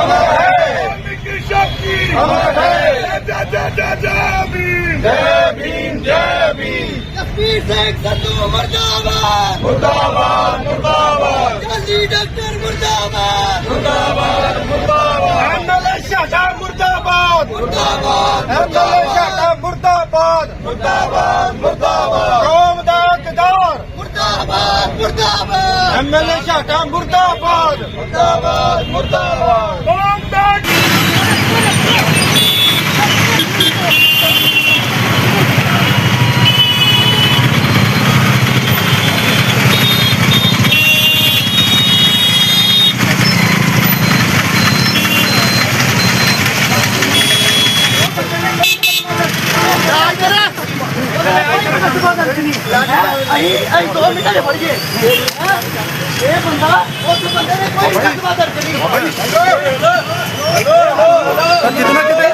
अमर है वाल्मीकि शक्ति अमर है जय जय जय जय भीम जय भीम जय भीम जसवीर सिंह संधू मुर्दाबाद मुर्दाबाद मुर्दाबाद गांधी डॉक्टर मुर्दाबाद मुर्दाबाद मुर्दाबाद एमएलए शाखा मुर्दाबाद मुर्दाबाद एमएलए शाखा मुर्दाबाद मुर्दाबाद मुर्दाबाद कौम एमएलए शाखा मुर्दाबाद मुर्दाबाद मुर्दाबाद ਅਸੀਂ ਅਸੀਂ ਦੋ ਮਿੰਟਾਂ ਦੇ ਫੜ ਗਏ ਇਹ ਬੰਦਾ ਉਸ ਬੰਦੇ ਨੇ ਕੋਈ ਮੁਕਦਮਾ ਦਰਜ ਨਹੀਂ ਕੀਤਾ ਕਿਤਨਾ ਕਿਤੇ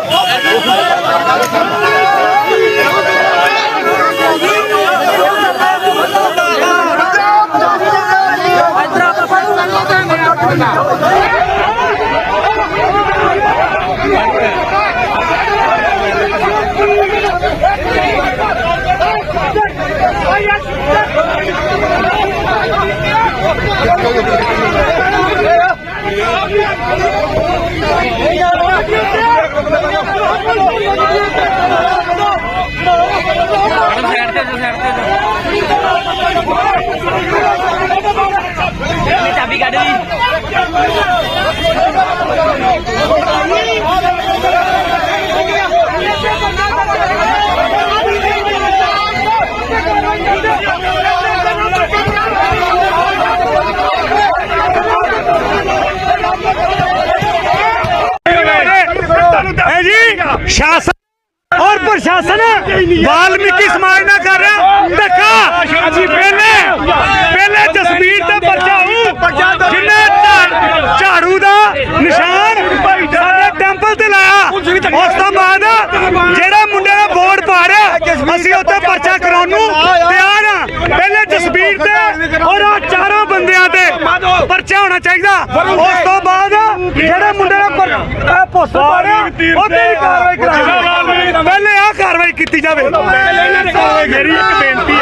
ਪਰਚਾ ਹੋਣਾ ਚਾਹੀਦਾ। ਉਸ ਤੋਂ ਬਾਅਦ ਜਿਹੜੇ ਮੁੰਡੇ ਦਾ ਪਰ- ਪੋਸਟਰ ਪਾ ਰਿਹਾ ਉਹਦੇ ਵੀ ਕਾਰਵਾਈ ਕਰਾਉਣੀ ਪਹਿਲੇ ਆ ਕਾਰਵਾਈ ਕੀਤੀ ਜਾਵੇ। ਮੇਰੀ ਇੱਕ ਬੇਨਤੀ ਹੈ।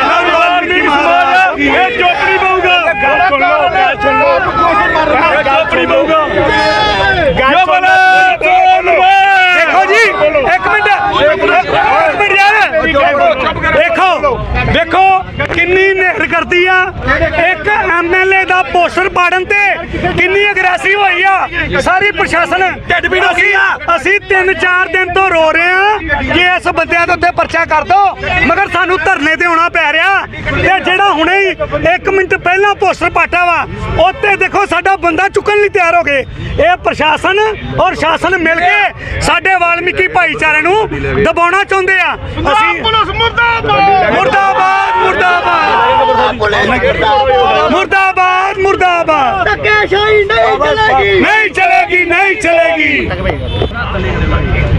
ਇਹ ਚੋਪੜੀ ਪਊਗਾ ਆਪਣੀ ਪਊਗਾ ਗੱਲ ਸੁਣ ਦੇਖੋ ਜੀ ਇੱਕ ਮਿੰਟ ਇੱਕ ਮਿੰਟ ਯਾਰ ਦੇਖੋ ਦੇਖੋ ਕਿੰਨੀ ਨਿਹਰ ਕਰਦੀ ਆ ਇੱਕ ਦਾ ਪੋਸਟਰ ਪਾੜਨ ਤੇ ਕਿੰਨੀ ਅਗਰੈਸਿਵ ਹੋਈ ਆ। ਸਾਰੀ ਪ੍ਰਸ਼ਾਸਨ ਢਿੱਡ ਪੀੜ ਹੋ ਗਈ ਆ। ਅਸੀਂ 3-4 ਦਿਨ ਤੋਂ ਰੋ ਰਹੇ ਆ। ਕਿ ਇਸ ਬੰਦਿਆਂ ਦੇ ਉੱਤੇ ਪਰਚਾ ਕਰ ਦੋ ਮਗਰ ਸਾਨੂੰ ਧਰਨੇ ਤੇ ਆਉਣਾ ਪੈ ਰਿਹਾ। ਤੇ ਜਿਹੜਾ ਹੁਣੇ ਹੀ 1 ਮਿੰਟ ਪਹਿਲਾਂ ਪੋਸਟਰ ਪਾਟਾ ਵਾ ਉੱਤੇ ਦੇਖੋ ਸਾਡਾ ਬੰਦਾ ਚੁੱਕਣ ਲਈ ਤਿਆਰ ਹੋ ਗਏ। ਇਹ ਪ੍ਰਸ਼ਾਸਨ ਔਰ ਸ਼ਾਸਨ ਮਿਲ ਕੇ ਸਾਡੇ ਵਾਲਮੀਕੀ ਭਾਈਚਾਰੇ ਨੂੰ ਦਬਾਉਣਾ ਚਾਹੁੰਦੇ ਆ। ਅਸੀਂ ਪੁਲਿਸ ਮੁਰਦਾਬਾਦ! ਮੁਰਦਾਬਾਦ ਮੁਰਦਾਬਾਦ। ਮੁਰਦਾਬਾਦ। ਮੁਰਦਾਬਾਦ ਧੱਕੇਸ਼ਾਹੀ ਨਹੀਂ ਚਲੇਗੀ। ਨਹੀਂ ਚਲੇਗੀ ਨਹੀਂ ਚਲੇਗੀ।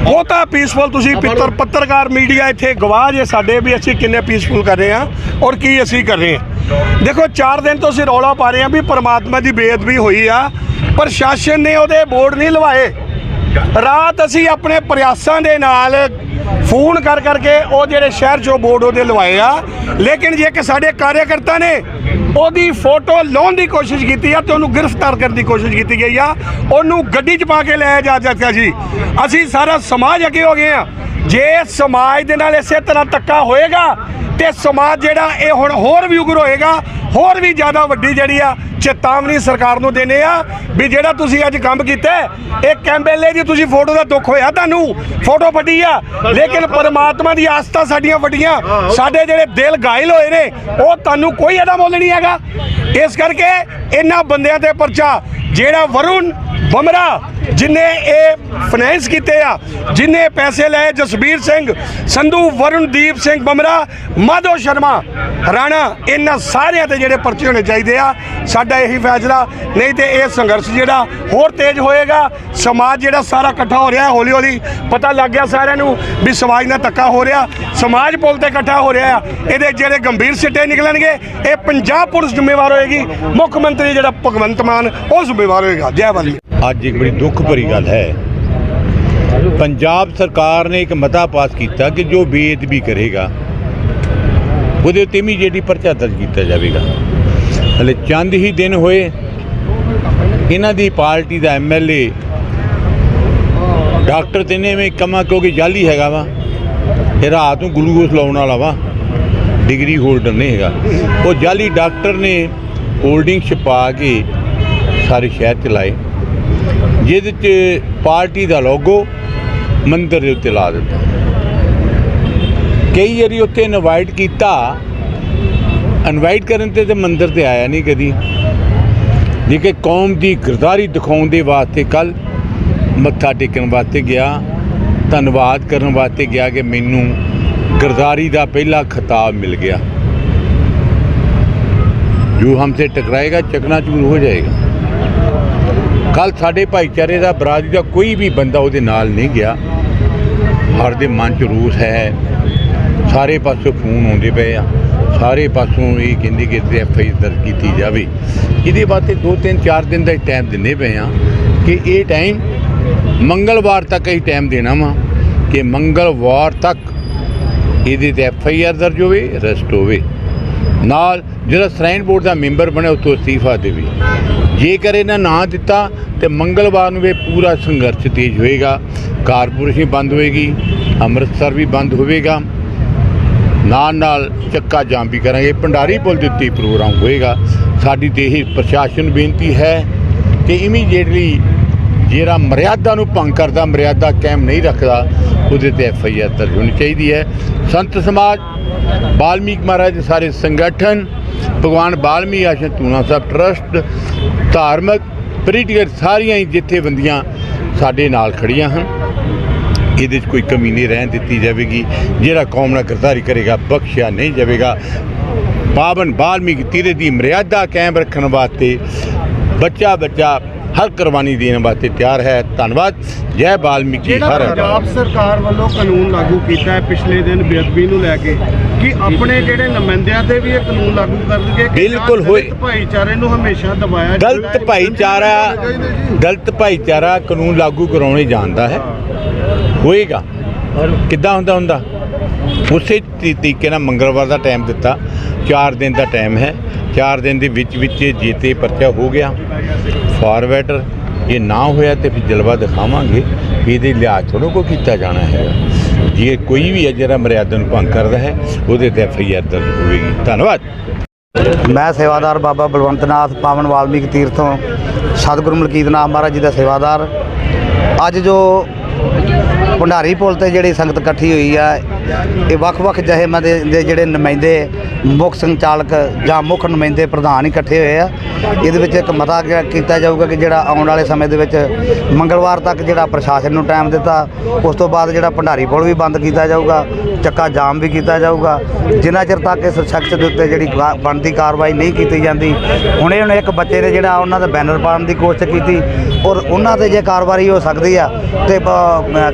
ਉਹ ਤਾਂ ਪੀਸਫੁਲ ਤੁਸੀਂ ਪਿੱਤਰ ਪੱਤਰਕਾਰ ਮੀਡੀਆ ਇੱਥੇ ਗਵਾਹ ਜੇ ਸਾਡੇ ਵੀ ਅਸੀਂ ਕਿੰਨੇ ਪੀਸਫੁਲ ਕਰ ਰਹੇ ਹਾਂ ਔਰ ਕੀ ਅਸੀਂ ਕਰ ਰਹੇ ਹਾਂ। ਦੇਖੋ 4 ਦਿਨ ਤੋਂ ਅਸੀਂ ਰੌਲਾ ਪਾ ਰਹੇ ਹਾਂ ਵੀ ਪਰਮਾਤਮਾ ਦੀ ਬੇਅਦਬੀ ਹੋਈ ਆ ਪ੍ਰਸ਼ਾਸਨ ਨੇ ਉਹਦੇ ਬੋਰਡ ਨਹੀਂ ਲਵਾਏ। ਰਾਤ ਅਸੀਂ ਆਪਣੇ ਪ੍ਰਯਾਸਾਂ ਦੇ ਨਾਲ ਫੋਨ ਕਰ ਕਰਕੇ ਉਹ ਜਿਹੜੇ ਸ਼ਹਿਰ ਚੋਂ ਬੋਰਡ ਉਹਦੇ ਲਵਾਏ ਆ। ਲੇਕਿਨ ਜੇ ਕਿ ਸਾਡੇ ਕਾਰਜਕਰਤਾ ਨੇ ਉਹਦੀ ਫੋਟੋ ਲਾਉਣ ਦੀ ਕੋਸ਼ਿਸ਼ ਕੀਤੀ ਆ ਤੇ ਉਹਨੂੰ ਗ੍ਰਿਫਤਾਰ ਕਰਨ ਦੀ ਕੋਸ਼ਿਸ਼ ਕੀਤੀ ਗਈ ਆ, ਉਹਨੂੰ ਗੱਡੀ 'ਚ ਪਾ ਕੇ ਲਿਆਇਆ ਜਾ ਸਕਦਾ ਜੀ। ਅਸੀਂ ਸਾਰਾ ਸਮਾਜ ਅੱਗੇ ਹੋ ਗਏ ਆ। ਜੇ ਸਮਾਜ ਦੇ ਨਾਲ ਇਸੇ ਤਰ੍ਹਾਂ ਧੱਕਾ ਹੋਏਗਾ ਤੇ ਸਮਾਜ ਜਿਹੜਾ ਇਹ ਹੁਣ ਹੋਰ ਵੀ ਉਗਰ ਹੋਏਗਾ, ਹੋਰ ਵੀ ਜ਼ਿਆਦਾ ਵੱਡੀ ਜਿਹੜੀ ਆ ਚੇਤਾਵਨੀ ਸਰਕਾਰ ਨੂੰ ਦੇਣੇ ਆ ਵੀ ਜਿਹੜਾ ਤੁਸੀਂ ਅੱਜ ਕੰਮ ਕੀਤਾ ਹੈ, ਇਹ ਐਮਐਲਏ ਦੀ ਤੁਸੀਂ ਫੋਟੋ ਦਾ ਦੁੱਖ ਹੋਇਆ ਤੁਹਾਨੂੰ ਫੋਟੋ ਵੱਡੀ ਆ। ਲੇਕਿਨ ਪਰਮਾਤਮਾ ਦੀ ਆਸਥਾ ਸਾਡੀਆਂ ਵੱਡੀਆਂ ਸਾਡੇ ਜਿਹੜੇ ਦਿਲ ਗਾਇਲ ਹੋਏ ਨੇ ਉਹ ਤੁਹਾਨੂੰ ਕੋਈ ਇਹਦਾ ਮੁੱਲ ਨਹੀਂ ਹੈਗਾ। ਇਸ ਕਰਕੇ ਇਹਨਾਂ ਬੰਦਿਆਂ ਤੇ ਪਰਚਾ ਜਿਹੜਾ ਵਰੁਣ ਬਮਰਾ ਜਿਨੇ ਇਹ ਫਾਈਨੈਂਸ ਕੀਤੇ ਆ, ਜਿਨੇ ਪੈਸੇ ਲਏ ਜਸਬੀਰ ਸਿੰਘ, ਸੰਧੂ ਵਰੁਣਦੀਪ ਸਿੰਘ ਬਮਰਾ, ਮਾਧੋ ਸ਼ਰਮਾ, ਰਾਣਾ, ਇਹਨਾਂ ਸਾਰਿਆਂ ਤੇ ਜਿਹੜੇ ਪਰਚੇ ਹੋਣੇ ਚਾਹੀਦੇ ਆ, ਸਾਡਾ ਇਹੀ ਫੈਸਲਾ। ਨਹੀਂ ਤੇ ਇਹ ਸੰਘਰਸ਼ ਜਿਹੜਾ ਹੋਰ ਤੇਜ਼ ਹੋਏਗਾ, ਸਮਾਜ ਜਿਹੜਾ ਸਾਰਾ ਇਕੱਠਾ ਹੋ ਰਿਹਾ ਹੌਲੀ ਹੌਲੀ ਪਤਾ ਲੱਗ ਗਿਆ ਸਾਰਿਆਂ ਨੂੰ ਵੀ ਸਮਾਜ ਨਾਲ ਧੱਕਾ ਹੋ ਰਿਹਾ, ਸਮਾਜ ਪੁਲ ਤੇ ਇਕੱਠਾ ਹੋ ਰਿਹਾ ਆ। ਇਹਦੇ ਜਿਹੜੇ ਗੰਭੀਰ ਸਿੱਟੇ ਨਿਕਲਣਗੇ, ਇਹ ਪੰਜਾਬ ਪੁਲਿਸ ਜ਼ਿੰਮੇਵਾਰ ਹੋਏਗੀ, ਮੁੱਖ ਮੰਤਰੀ ਜਿਹੜਾ ਭਗਵੰਤ ਮਾਨ, ਉਹ ਜ਼ਿੰਮੇਵਾਰ ਹੋਏਗਾ। ਜੈ ਵਾਲੀ ਅੱਜ ਇੱਕ ਬੜੀ ਦੁੱਖ ਭਰੀ ਗੱਲ ਹੈ। ਪੰਜਾਬ ਸਰਕਾਰ ਨੇ ਇੱਕ ਮਤਾ ਪਾਸ ਕੀਤਾ ਕਿ ਜੋ ਬੇਅਦਬੀ ਕਰੇਗਾ, ਉਹਦੇ ਉੱਤੇ ਇਮੀਡੀਏਟਲੀ ਪਰਚਾ ਦਰਜ ਕੀਤਾ ਜਾਵੇਗਾ। ਹਲੇ ਚੰਦ ਹੀ ਦਿਨ ਹੋਏ, ਇਹਨਾਂ ਦੀ ਪਾਰਟੀ ਦਾ ਐਮਐਲਏ ਡਾਕਟਰ ਤਿੰਨੇ ਵਿੱਚ ਕਮਾ ਕਿਉਂਕਿ ਜਾਲੀ ਹੈਗਾ ਵਾ ਇਹ ਰਾਤ ਨੂੰ ਗਲੂਕੋਸ ਲਾਉਣ ਵਾਲਾ ਵਾ, ਡਿਗਰੀ ਹੋਲਡਰ ਨਹੀਂ ਹੈਗਾ। ਉਹ ਜਾਲੀ ਡਾਕਟਰ ਨੇ ਹੋਲਡਿੰਗ ਛਪਾ ਕੇ ਸਾਰੇ ਸ਼ਹਿਰ ਚ ਲਾਏ। ਜਿਹਦੇ ਚ ਪਾਰਟੀ ਦਾ ਲੋਗੋ ਮੰਦਰ ਦੇ ਉੱਤੇ ਲਾ ਦਿੱਤਾ। ਕਈ ਵਾਰੀ ਉੱਥੇ ਇਨਵਾਈਟ ਕੀਤਾ ਇਨਵਾਈਟ ਕਰਨ ਤੇ ਤੇ ਮੰਦਿਰ ਤੇ ਆਇਆ ਨਹੀਂ ਕਦੀ। ਜੇ ਕੌਮ ਦੀ ਗਰਦਾਰੀ ਦਿਖਾਉਣ ਦੇ ਵਾਸਤੇ ਕੱਲ ਮੱਥਾ ਟੇਕਣ ਵਾਸਤੇ ਗਿਆ, ਧੰਨਵਾਦ ਕਰਨ ਵਾਸਤੇ ਗਿਆ ਕਿ ਮੈਨੂੰ ਗਰਦਾਰੀ ਦਾ ਪਹਿਲਾ ਖਿਤਾਬ ਮਿਲ ਗਿਆ। ਜੋ ਹਮਸੇ ਟਕਰਾਏਗਾ ਚਕਨਾਚੂਰ ਹੋ ਜਾਏਗਾ। ਕੱਲ ਸਾਡੇ ਭਾਈਚਾਰੇ ਦਾ, ਬਰਾਦਰੀ ਦਾ ਕੋਈ ਵੀ ਬੰਦਾ ਉਹਦੇ ਨਾਲ ਨਹੀਂ ਗਿਆ। ਹਰ ਦੇ ਮਨ ਚ ਰੂਸ ਹੈ। ਸਾਰੇ ਪਾਸੋਂ ਫੋਨ ਆਉਂਦੇ ਪਏ ਆ। ਸਾਰੇ ਪਾਸੋਂ ਇਹ ਕਹਿੰਦੇ ਕਿ ਤੇ ਐਫ ਆਈ ਦਰਜ ਕੀਤੀ ਜਾਵੇ। ਇਹਦੇ ਵਾਸਤੇ 2 3 4 ਦਿਨ ਦਾ ਟਾਈਮ ਦਿੰਦੇ ਪਏ ਆ ਕਿ ਇਹ ਟਾਈਮ ਮੰਗਲਵਾਰ ਤੱਕ ਇਹ ਟਾਈਮ ਦੇਣਾ ਵਾ ਕਿ ਮੰਗਲਵਾਰ ਤੱਕ ਇਹਦੇ ਤੇ ਐਫ ਆਈ ਆਰ ਦਰਜ ਹੋਵੇ ਅਰੈਸਟ ਹੋਵੇ। ਨਾਲ ਜਿਹੜਾ ਸਰਾਈਨ ਬੋਰਡ ਦਾ ਮੈਂਬਰ ਬਣਿਆ ਉਤੋਂ ਅਸਤੀਫਾ ਦੇਵੇ। ਜੇਕਰ ਇਹਨਾਂ ਨਾ ਦਿੱਤਾ, ਤੇ ਮੰਗਲਵਾਰ ਨੂੰ ਇਹ ਪੂਰਾ ਸੰਘਰਸ਼ ਤੇਜ਼ ਹੋਏਗਾ। ਕਾਰਪੋਰੇਸ਼ਨ ਬੰਦ ਹੋਏਗੀ, ਅੰਮ੍ਰਿਤਸਰ ਵੀ ਬੰਦ ਹੋਵੇਗਾ। ਨਾਲ ਨਾਲ ਚੱਕਾ ਜਾਮ ਵੀ ਕਰਾਂਗੇ। ਭੰਡਾਰੀ ਪੁਲ ਦੇ ਉੱਤੇ ਪ੍ਰੋਗਰਾਮ ਹੋਏਗਾ। ਸਾਡੀ ਤੇ ਇਹ ਪ੍ਰਸ਼ਾਸਨ ਨੂੰ ਬੇਨਤੀ ਹੈ ਕਿ ਇਮੀਡੀਏਟਲੀ ਜਿਹੜਾ ਮਰਿਆਦਾ ਨੂੰ ਭੰਗ ਕਰਦਾ, ਮਰਿਆਦਾ ਕਾਇਮ ਨਹੀਂ ਰੱਖਦਾ, ਉਹਦੇ ਤੇ ਐਫ ਆਈ ਆਰ ਦਰਜ ਹੋਣੀ ਚਾਹੀਦੀ ਹੈ। ਸੰਤ ਸਮਾਜ ਬਾਲਮੀਕ ਮਹਾਰਾਜ ਦੇ ਸਾਰੇ ਸੰਗਠਨ, ਭਗਵਾਨ ਬਾਲਮੀ ਆਸ਼ਰਮ ਤੂਨਾ ਸਾਹਿਬ ਟਰਸਟ ਧਾਰਮਿਕ ਪੋਲੀਟੀਕਲ ਸਾਰੀਆਂ ਹੀ ਜਥੇਬੰਦੀਆਂ ਸਾਡੇ ਨਾਲ ਖੜੀਆਂ ਹਨ। ਇਹਦੇ 'ਚ ਕੋਈ ਕਮੀ ਨਹੀਂ ਰਹਿਣ ਦਿੱਤੀ ਜਾਵੇਗੀ। ਜਿਹੜਾ ਕੌਮ ਨਾਲ ਗਰਦਾਰੀ ਕਰੇਗਾ, ਬਖਸ਼ਿਆ ਨਹੀਂ ਜਾਵੇਗਾ। ਪਾਵਨ ਬਾਲਮੀਕ ਤੀਰੇ ਦੀ ਮਰਿਆਦਾ ਕਾਇਮ ਰੱਖਣ ਵਾਸਤੇ ਬੱਚਾ ਬੱਚਾ ਹਰ ਕੁਰਬਾਨੀ ਦੇਣ ਵਾਸਤੇ ਤਿਆਰ ਹੈ। ਧੰਨਵਾਦ। ਜੈ ਬਾਲਮੀਕੀ ਹਰ ਪੰਜਾਬ ਸਰਕਾਰ ਵੱਲੋਂ ਕਾਨੂੰਨ ਲਾਗੂ ਕੀਤਾ ਹੈ ਪਿਛਲੇ ਦਿਨ ਬੇਅਦਬੀ ਨੂੰ ਲੈ ਕੇ ਕਿ ਆਪਣੇ ਜਿਹੜੇ ਨੁਮਾਇੰਦਿਆਂ ਤੇ ਵੀ ਇਹ ਕਾਨੂੰਨ ਲਾਗੂ ਕਰਨਗੇ ਬਿਲਕੁਲ ਹੋਏ। ਭਾਈਚਾਰੇ ਨੂੰ ਹਮੇਸ਼ਾ ਦਬਾਇਆ ਗਲਤ ਭਾਈਚਾਰਾ ਗਲਤ ਭਾਈਚਾਰਾ ਕਾਨੂੰਨ ਲਾਗੂ ਕਰਾਉਣੇ ਜਾਣਦਾ ਹੈ। ਹੋਏਗਾ। ਕਿੱਦਾਂ ਹੁੰਦਾ ਹੁੰਦਾ? ਉਸੇ ਤਰੀ- ਤਰੀਕੇ ਨਾਲ ਮੰਗਲਵਾਰ ਦਾ ਟਾਈਮ ਦਿੱਤਾ। 4 ਦਿਨ ਦਾ ਟਾਈਮ ਹੈ। 4 ਦਿਨ ਦੇ ਵਿੱਚ ਵਿੱਚ ਜੀਤੇ ਪਰਚਾ ਹੋ ਗਿਆ। ਫਾਰਵਰਡਰ ਇਹ ਨਾ ਹੋਇਆ ਤੇ ਫਿਰ ਜਲਵਾ ਦਿਖਾਵਾਂਗੇ ਵੀ ਇਹਦੇ ਲਿਹਾਜ਼ ਥੋੜ੍ਹਾ ਕੋ ਕੀਤਾ ਜਾਣਾ ਹੈਗਾ। ਜੇ ਕੋਈ ਵੀ ਹੈ ਜਿਹੜਾ ਮਰਿਆਦਾ ਨੂੰ ਭੰਗ ਕਰਦਾ ਹੈ, ਉਹਦੇ ਤੇ ਐਫ ਆਈ ਆਰ ਦਰਜ ਹੋਵੇਗੀ। ਧੰਨਵਾਦ। ਮੈਂ ਸੇਵਾਦਾਰ ਬਾਬਾ ਬਲਵੰਤ ਨਾਥ ਪਾਵਨ ਵਾਲਮੀਕ ਤੀਰਥੋਂ ਸਤਿਗੁਰੂ ਮਲਕੀਤ ਨਾਥ ਮਹਾਰਾਜ ਜੀ ਦਾ ਸੇਵਾਦਾਰ। ਅੱਜ ਜੋ ਭੰਡਾਰੀ ਪੁਲ ਤੇ ਜਿਹੜੀ ਸੰਗਤ ਇਕੱਠੀ ਹੋਈ ਆ, ਇਹ ਵੱਖ-ਵੱਖ ਜਹੇਮੰਦ ਦੇ ਜਿਹੜੇ ਨੁਮਾਇੰਦੇ, ਮੁੱਖ ਸੰਚਾਲਕ ਜਾਂ ਮੁੱਖ ਨੁਮਾਇੰਦੇ ਪ੍ਰਧਾਨ ਇਕੱਠੇ ਹੋਏ ਆ ਇਹਦੇ ਵਿੱਚ ਇੱਕ ਮਤਾ ਕੀਤਾ ਜਾਊਗਾ ਕਿ ਜਿਹੜਾ ਆਉਣ ਵਾਲੇ ਸਮੇਂ ਦੇ ਵਿੱਚ ਮੰਗਲਵਾਰ ਤੱਕ ਜਿਹੜਾ ਪ੍ਰਸ਼ਾਸਨ ਨੂੰ ਟਾਈਮ ਦਿੱਤਾ, ਉਸ ਤੋਂ ਬਾਅਦ ਜਿਹੜਾ ਭੰਡਾਰੀ ਪੁਲ ਵੀ ਬੰਦ ਕੀਤਾ ਜਾਊਗਾ, ਚੱਕਾ ਜਾਮ ਵੀ ਕੀਤਾ ਜਾਊਗਾ। ਜਿੰਨਾ ਚਿਰ ਤੱਕ ਇਸ ਸ਼ਖਸ ਦੇ ਉੱਤੇ ਜਿਹੜੀ ਬਣਦੀ ਕਾਰਵਾਈ ਨਹੀਂ ਕੀਤੀ ਜਾਂਦੀ, ਹੁਣੇ ਹੁਣ ਇੱਕ ਬੱਚੇ ਨੇ ਜਿਹੜਾ ਉਹਨਾਂ ਦਾ ਬੈਨਰ ਪਾਉਣ ਦੀ ਕੋਸ਼ਿਸ਼ ਕੀਤੀ ਔਰ ਉਹਨਾਂ ਤੇ ਜੇ ਕਾਰਵਾਈ ਹੋ ਸਕਦੀ ਆ ਤੇ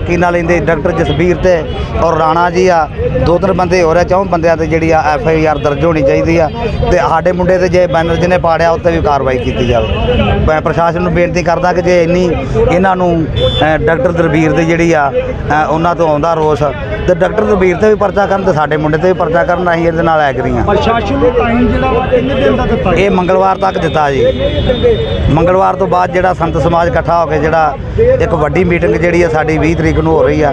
ਕੀ ਨਾਂ ਲੈਂਦੇ, ਡਾਕਟਰ ਜਸਬੀਰ ਤੇ ਔਰ ਰਾਣਾ ਜੀ ਆ, ਦੋ ਤਿੰਨ ਬੰਦੇ ਹੋ ਰਹੇ ਚੌਂ ਬੰਦਿਆਂ ਤੇ ਜਿਹੜੀ ਆ ਐਫ ਆਈ ਆਰ ਦਰਜ ਹੋਣੀ ਚਾਹੀਦੀ ਆ। ਤੇ ਸਾਡੇ ਮੁੰਡੇ ਤੇ ਜੇ ਬੈਨਰ ਜਿਹਨੇ ਪਾੜਿਆ, ਉੱਤੇ ਵੀ ਕਾਰਵਾਈ ਕੀਤੀ ਜਾਵੇ। ਮੈਂ ਪ੍ਰਸ਼ਾਸਨ ਨੂੰ ਬੇਨਤੀ ਕਰਦਾ ਕਿ ਜੇ ਇੰਨੀ ਇਹਨਾਂ ਨੂੰ ਡਾਕਟਰ ਦਰਬੀਰ ਦੀ ਜਿਹੜੀ ਆ ਉਹਨਾਂ ਤੋਂ ਆਉਂਦਾ ਰੋਸ ਤੇ ਡਾਕਟਰ ਦਰਬੀਰ ਤੇ ਵੀ ਪਰਚਾ ਕਰਨ ਤੇ ਸਾਡੇ ਮੁੰਡੇ ਤੇ ਵੀ ਪਰਚਾ ਕਰਨ ਅਸੀਂ ਇਹਦੇ ਨਾਲ ਐਗਰੀ ਹਾਂ। ਪ੍ਰਸ਼ਾਸਨ ਨੂੰ ਟਾਈਮ ਜਿਹੜਾ ਵਾ ਕਿੰਨੇ ਦਿਨ ਦਾ ਦਿੱਤਾ ਇਹ ਮੰਗਲਵਾਰ ਤੱਕ ਦਿੱਤਾ ਜੀ। ਮੰਗਲਵਾਰ ਤੋਂ ਬਾਅਦ ਜਿਹੜਾ ਸੰਤ ਸਮਾਜ ਇਕੱਠਾ ਹੋ ਕੇ ਜਿਹੜਾ ਇੱਕ ਵੱਡੀ ਮੀਟਿੰਗ ਜਿਹੜੀ ਆ ਸਾਡੀ 20 ਤਰੀਕ ਨੂੰ ਹੋ ਰਹੀ ਆ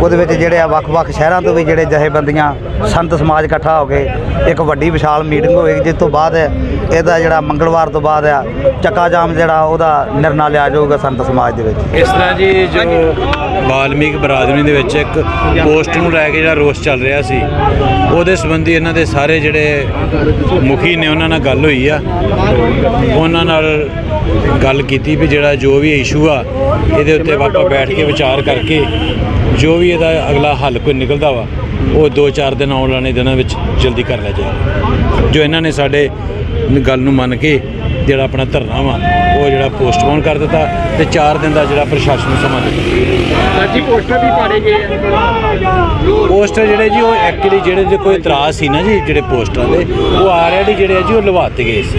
ਉਹਦੇ ਵਿੱਚ ਜਿਹੜੇ ਆ ਵੱਖ-ਵੱਖ ਸ਼ਹਿਰਾਂ ਤੋਂ ਵੀ ਜਿਹੜੇ ਜਥੇਬੰਦੀਆਂ ਸੰਤ ਸਮਾਜ ਇਕੱਠਾ ਹੋ ਕੇ ਇੱਕ ਵੱਡੀ ਵਿਸ਼ਾਲ ਮੀਟਿੰਗ ਹੋਏਗੀ ਜਿਸ ਤੋਂ ਬਾਅਦ ਇਹਦਾ ਜਿਹੜਾ ਮੰਗਲਵਾਰ ਤੋਂ ਬਾਅਦ ਆ, ਚੱਕਾ ਜਾਮ ਜਿਹੜਾ, ਉਹਦਾ ਨਿਰਣਾ ਲਿਆ ਜਾਊਗਾ ਸੰਤ ਸਮਾਜ ਦੇ ਵਿੱਚ। ਇਸ ਤਰ੍ਹਾਂ ਜੀ ਜੋ ਵਾਲਮੀਕ ਬਰਾਦਰੀ ਦੇ ਵਿੱਚ ਇੱਕ ਪੋਸਟ ਨੂੰ ਲੈ ਕੇ ਜਿਹੜਾ ਰੋਸ ਚੱਲ ਰਿਹਾ ਸੀ, ਉਹਦੇ ਸੰਬੰਧੀ ਇਹਨਾਂ ਦੇ ਸਾਰੇ ਜਿਹੜੇ ਮੁਖੀ ਨੇ, ਉਹਨਾਂ ਨਾਲ ਗੱਲ ਹੋਈ ਆ। ਉਹਨਾਂ ਨਾਲ ਗੱਲ ਕੀਤੀ ਵੀ ਜਿਹੜਾ ਜੋ ਵੀ ਇਸ਼ੂ ਆ, ਇਹਦੇ ਉੱਤੇ ਆਪਾਂ ਬੈਠ ਕੇ ਵਿਚਾਰ ਕਰਕੇ, ਜੋ ਵੀ ਇਹਦਾ ਅਗਲਾ ਹੱਲ ਕੋਈ ਨਿਕਲਦਾ ਵਾ, ਉਹ 2-4 ਦਿਨ ਆਉਣ ਵਾਲੇ ਦਿਨਾਂ ਵਿੱਚ ਜਲਦੀ ਕਰ ਲਿਆ ਜਾਏ ਜੋ ਇਹਨਾਂ ਨੇ ਸਾਡੇ ਗੱਲ ਨੂੰ ਮੰਨ ਕੇ ਜਿਹੜਾ ਆਪਣਾ ਧਰਨਾ ਵਾ ਉਹ ਜਿਹੜਾ ਪੋਸਟਪੋਨ ਕਰ ਦਿੱਤਾ ਤੇ 4 ਦਿਨ ਦਾ ਜਿਹੜਾ ਪ੍ਰਸ਼ਾਸਨ ਨੂੰ ਸਮਾਂ ਦਿੱਤਾ। ਅੱਜ ਪੋਸਟਰ ਵੀ ਪਾੜੇ ਗਏ ਪੋਸਟਰ ਜਿਹੜੇ ਜੀ ਉਹ ਐਕਚੁਅਲੀ ਜਿਹੜੇ ਦੇ ਕੋਈ ਇਤਰਾਜ਼ ਸੀ ਨਾ ਜੀ ਜਿਹੜੇ ਪੋਸਟਰਾਂ ਦੇ ਉਹ ਆਲਰੇਡੀ ਜਿਹੜੇ ਆ ਜੀ ਉਹ ਲਵਾਤੇ ਗਏ ਸੀ।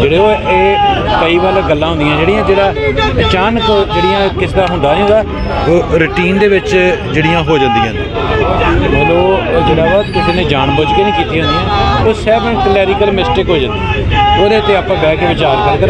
ਜਿਹੜੇ ਉਹ ਇਹ ਕਈ ਵਾਰ ਗੱਲਾਂ ਹੁੰਦੀਆਂ ਜਿਹੜੀਆਂ ਜਿਹੜਾ ਅਚਾਨਕ ਜਿਹੜੀਆਂ ਕਿਸ ਦਾ ਹੁੰਦਾ ਨਹੀਂ ਹੁੰਦਾ ਉਹ ਰੁਟੀਨ ਦੇ ਵਿੱਚ ਜਿਹੜੀਆਂ ਹੋ ਜਾਂਦੀਆਂ ਨੇ। ਮਤਲਬ ਉਹ ਜਿਹੜਾ ਵਾ ਕਿਸੇ ਨੇ ਜਾਣਬੁੱਝ ਕੇ ਨਹੀਂ ਕੀਤੀਆਂ ਹੁੰਦੀਆਂ ਉਹ ਸਹਿਬ ਕਲੈਰੀਕਲ ਮਿਸਟੇਕ ਹੋ ਜਾਂਦੀ। ਉਹਦੇ ਤੇ ਆਪਾਂ ਬਹਿ ਕੇ ਵਿਚਾਰ ਕਰਕੇ